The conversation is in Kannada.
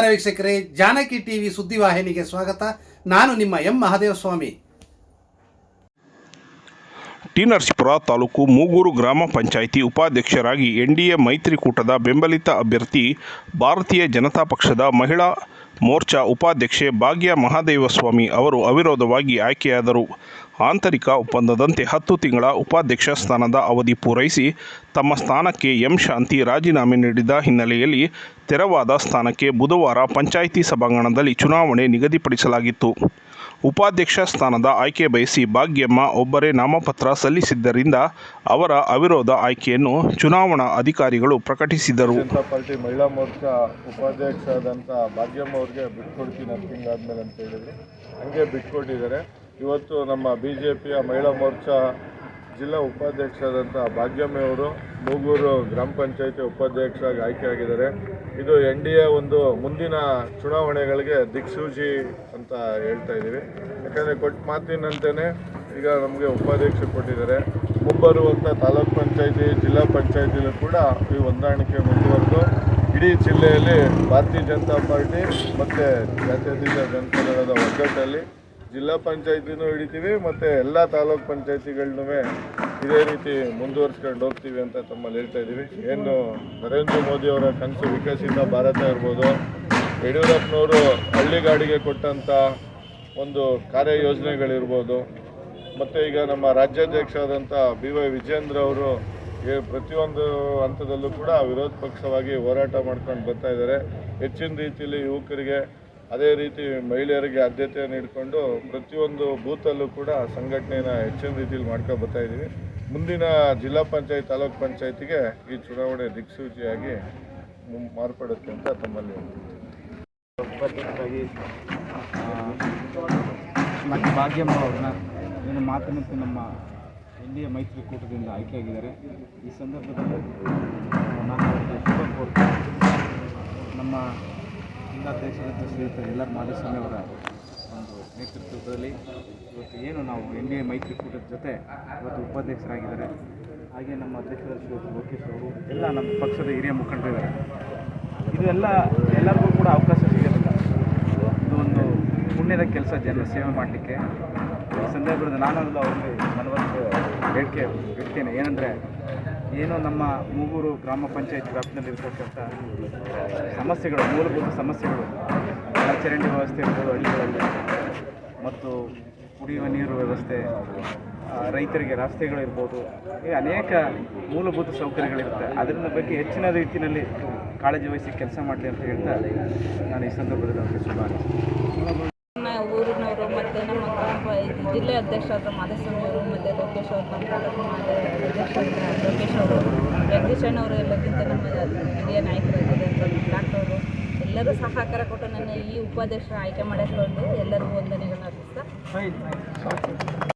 ವೀಕ್ಷಕರೇ, ಜಾನಕಿ ಟಿವಿ ಸುದ್ದಿವಾಹಿನಿಗೆ ಸ್ವಾಗತ. ನಾನು ನಿಮ್ಮ ಎಂ ಮಹಾದೇವ ಸ್ವಾಮಿ ಟಿ ನರಸೀಪುರ ತಾಲೂಕು ಮೂಗೂರು ಗ್ರಾಮ ಪಂಚಾಯಿತಿ ಉಪಾಧ್ಯಕ್ಷರಾಗಿ ಎನ್ ಡಿ ಎ ಮೈತ್ರಿಕೂಟದ ಬೆಂಬಲಿತ ಅಭ್ಯರ್ಥಿ, ಭಾರತೀಯ ಜನತಾ ಪಕ್ಷದ ಮಹಿಳಾ ಮೋರ್ಚಾ ಉಪಾಧ್ಯಕ್ಷೆ ಭಾಗ್ಯ ಮಹಾದೇವಸ್ವಾಮಿ ಅವರು ಅವಿರೋಧವಾಗಿ ಆಯ್ಕೆಯಾದರು. ಆಂತರಿಕ ಒಪ್ಪಂದದಂತೆ ಹತ್ತು ತಿಂಗಳ ಉಪಾಧ್ಯಕ್ಷ ಸ್ಥಾನದ ಅವಧಿ ಪೂರೈಸಿ ತಮ್ಮ ಸ್ಥಾನಕ್ಕೆ ಎಂ ಶಾಂತಿ ರಾಜೀನಾಮೆ ನೀಡಿದ ಹಿನ್ನೆಲೆಯಲ್ಲಿ ತೆರವಾದ ಸ್ಥಾನಕ್ಕೆ ಬುಧವಾರ ಪಂಚಾಯಿತಿ ಸಭಾಂಗಣದಲ್ಲಿ ಚುನಾವಣೆ ನಿಗದಿಪಡಿಸಲಾಗಿತ್ತು. ಉಪಾಧ್ಯಕ್ಷ ಸ್ಥಾನದ ಆಯ್ಕೆ ಬಯಸಿ ಭಾಗ್ಯಮ್ಮ ಒಬ್ಬರೇ ನಾಮಪತ್ರ ಸಲ್ಲಿಸಿದ್ದರಿಂದ ಅವರ ಅವಿರೋಧ ಆಯ್ಕೆಯನ್ನು ಚುನಾವಣಾ ಅಧಿಕಾರಿಗಳು ಪ್ರಕಟಿಸಿದರು. ಪಾರ್ಟಿ ಮಹಿಳಾ ಮೋರ್ಚಾ ಉಪಾಧ್ಯಕ್ಷ ಆದಂಥ ಭಾಗ್ಯಮ್ಮ ಅವ್ರಿಗೆ ಬಿಟ್ಕೊಡ್ತೀನಿ ಅಂತ ಹೇಳಿದ್ರು. ಹಂಗೆ ಬಿಟ್ಕೊಟ್ಟಿದ್ದಾರೆ ಇವತ್ತು ನಮ್ಮ ಬಿ ಜೆ ಪಿಯ ಮಹಿಳಾ ಮೋರ್ಚಾ ಜಿಲ್ಲಾ ಉಪಾಧ್ಯಕ್ಷರಾದಂಥ ಭಾಗ್ಯಮ್ಮೆಯವರು ಮೂಗೂರು ಗ್ರಾಮ ಪಂಚಾಯಿತಿ ಉಪಾಧ್ಯಕ್ಷರಾಗಿ ಆಯ್ಕೆಯಾಗಿದ್ದಾರೆ. ಇದು ಎನ್ ಡಿ ಎ ಒಂದು ಮುಂದಿನ ಚುನಾವಣೆಗಳಿಗೆ ದಿಕ್ಸೂಚಿ ಅಂತ ಹೇಳ್ತಾ ಇದ್ದೀವಿ. ಯಾಕಂದರೆ ಕೊಟ್ಟ ಮಾತಿನಂತೆಯೇ ಈಗ ನಮಗೆ ಉಪಾಧ್ಯಕ್ಷರು ಕೊಟ್ಟಿದ್ದಾರೆ. ಮುಂಬರುವಂಥ ತಾಲೂಕ್ ಪಂಚಾಯಿತಿ, ಜಿಲ್ಲಾ ಪಂಚಾಯಿತಿಯಲ್ಲೂ ಕೂಡ ಈ ಹೊಂದಾಣಿಕೆ ಮುಂದುವರೆದು ಇಡೀ ಜಿಲ್ಲೆಯಲ್ಲಿ ಭಾರತೀಯ ಜನತಾ ಪಾರ್ಟಿ ಮತ್ತು ಜಾತ್ಯತೀತ ಜನತಾದಳದ ಒಗ್ಗಟ್ಟಲ್ಲಿ ಜಿಲ್ಲಾ ಪಂಚಾಯತಿನೂ ಹಿಡಿತೀವಿ, ಮತ್ತು ಎಲ್ಲ ತಾಲೂಕ್ ಪಂಚಾಯತಿಗಳನ್ನೂ ಇದೇ ರೀತಿ ಮುಂದುವರ್ಸ್ಕೊಂಡು ಹೋಗ್ತೀವಿ ಅಂತ ತಮ್ಮಲ್ಲಿ ಹೇಳ್ತಾ ಇದ್ದೀವಿ. ಏನು ನರೇಂದ್ರ ಮೋದಿ ಅವರ ಕನಸು ವಿಕಸಿತ ಭಾರತ ಇರ್ಬೋದು, ಯಡಿಯೂರಪ್ಪನವರು ಹಳ್ಳಿಗಾಡಿಗೆ ಕೊಟ್ಟಂಥ ಒಂದು ಕಾರ್ಯ ಯೋಜನೆಗಳಿರ್ಬೋದು ಮತ್ತು ಈಗ ನಮ್ಮ ರಾಜ್ಯಾಧ್ಯಕ್ಷರಾದಂಥ ಬಿ ವೈ ವಿಜೇಂದ್ರ ಅವರು ಪ್ರತಿಯೊಂದು ಹಂತದಲ್ಲೂ ಕೂಡ ವಿರೋಧ ಪಕ್ಷವಾಗಿ ಹೋರಾಟ ಮಾಡ್ಕೊಂಡು ಬರ್ತಾ ಇದ್ದಾರೆ. ಹೆಚ್ಚಿನ ರೀತಿಯಲ್ಲಿ ಯುವಕರಿಗೆ ಅದೇ ರೀತಿ ಮಹಿಳೆಯರಿಗೆ ಆದ್ಯತೆ ನೀಡಿಕೊಂಡು ಪ್ರತಿಯೊಂದು ಬೂತಲ್ಲೂ ಕೂಡ ಸಂಘಟನೆಯನ್ನ ಹೆಚ್ಚಿನ ರೀತಿಯಲ್ಲಿ ಮಾಡ್ಕೊಂಡು ಬರ್ತಾ ಇದ್ದೀವಿ. ಮುಂದಿನ ಜಿಲ್ಲಾ ಪಂಚಾಯತ್, ತಾಲೂಕ್ ಪಂಚಾಯತಿಗೆ ಈ ಚುನಾವಣೆ ದಿಕ್ಸೂಚಿಯಾಗಿ ಮಾರ್ಪಡುತ್ತೆ ಅಂತ ತಮ್ಮಲ್ಲಿ ಭಾಗ್ಯಮ್ಮ ಅವ್ರನ್ನ ನನ್ನ ಮಾತಿನಂತೆ ನಮ್ಮ ಎನ್ ಮೈತ್ರಿಕೂಟದಿಂದ ಆಯ್ಕೆಯಾಗಿದ್ದಾರೆ. ಈ ಸಂದರ್ಭದಲ್ಲಿ ನಾನು ಶುಭ ಕೋರ್ತೇನೆ ನಮ್ಮ ಜಿಲ್ಲಾಧ್ಯಕ್ಷರಾದ ಶ್ರೀಯುತ ಎಲ್ ಆರ್ ಮಾಧುಸ್ವಾಮಿ ಅವರ ಒಂದು ನೇತೃತ್ವದಲ್ಲಿ ಇವತ್ತು ಏನು ನಾವು ಎನ್ ಡಿ ಎ ಮೈತ್ರಿಕೂಟದ ಜೊತೆ ಇವತ್ತು ಉಪಾಧ್ಯಕ್ಷರಾಗಿದ್ದಾರೆ. ಹಾಗೆ ನಮ್ಮ ಅಧ್ಯಕ್ಷರ ಶ್ರೀಯುತ ಲೋಕೇಶ್ ಅವರು, ಎಲ್ಲ ನಮ್ಮ ಪಕ್ಷದ ಹಿರಿಯ ಮುಖಂಡರಿದ್ದಾರೆ ಇದು ಎಲ್ಲ ಎಲ್ಲರಿಗೂ ಕೂಡ ಅವಕಾಶ ಸಿಗೋದಿಲ್ಲ ಇದು ಒಂದು ಪುಣ್ಯದ ಕೆಲಸ ಜನರ ಸೇವೆ ಮಾಡಲಿಕ್ಕೆ. ಈ ಸಂದರ್ಭದಲ್ಲಿ ನಾನು ಅವ್ರಿಗೆ ಮನವತ್ತು ಬೇಡಿಕೆ ಇಡ್ತೇನೆ ಏನಂದರೆ ಏನು ನಮ್ಮ ಮೂಗೂರು ಗ್ರಾಮ ಪಂಚಾಯತ್ ವ್ಯಾಪ್ತಿಯಲ್ಲಿರ್ತಕ್ಕಂಥ ಸಮಸ್ಯೆಗಳು, ಮೂಲಭೂತ ಸಮಸ್ಯೆಗಳು ಚರಂಡಿ ವ್ಯವಸ್ಥೆ ಇರ್ಬೋದು, ಹಳ್ಳಿಗಳಲ್ಲಿ ಮತ್ತು ಕುಡಿಯುವ ನೀರು ವ್ಯವಸ್ಥೆ ರೈತರಿಗೆ ರಸ್ತೆಗಳಿರ್ಬೋದು ಈ ಅನೇಕ ಮೂಲಭೂತ ಸೌಕರ್ಯಗಳಿರುತ್ತೆ ಅದರ ಬಗ್ಗೆ ಹೆಚ್ಚಿನ ರೀತಿಯಲ್ಲಿ ಕಾಳಜಿ ವಹಿಸಿ ಕೆಲಸ ಮಾಡಲಿ ಅಂತ ಹೇಳ್ತಾ ನಾನು ಈ ಸಂದರ್ಭದಲ್ಲಿ ಅವರಿಗೆ ಶುಭ. ನಮ್ಮ ಊರಿನವರು ಮತ್ತು ನಮ್ಮ ಗ್ರಾಮ ಜಿಲ್ಲೆ ಅಧ್ಯಕ್ಷರಾದ ಮಾದೇಶ್ವರ ಅವರು ಮತ್ತು ಲೋಕೇಶ್ ಅವರು ಅಧ್ಯಕ್ಷರಾದ ಲೋಕೇಶ್ ಅವರು ಜಗದೀಶ್ ಅಣ್ಣವರು ಎಲ್ಲಕ್ಕಿಂತ ನಮ್ಮ ಹಿರಿಯ ನಾಯಕರಾಗಿದ್ದಾರೆ ಡಾಕ್ಟರ್ ಎಲ್ಲರೂ ಸಹಕಾರ ಕೊಟ್ಟು ನನ್ನ ಈ ಉಪಾಧ್ಯಕ್ಷರ ಆಯ್ಕೆ ಮಾಡಿಕೊಂಡು ಎಲ್ಲರಿಗೂ ವಂದನೆಗಳನ್ನ ಅರ್ಪಿಸ್ತಾ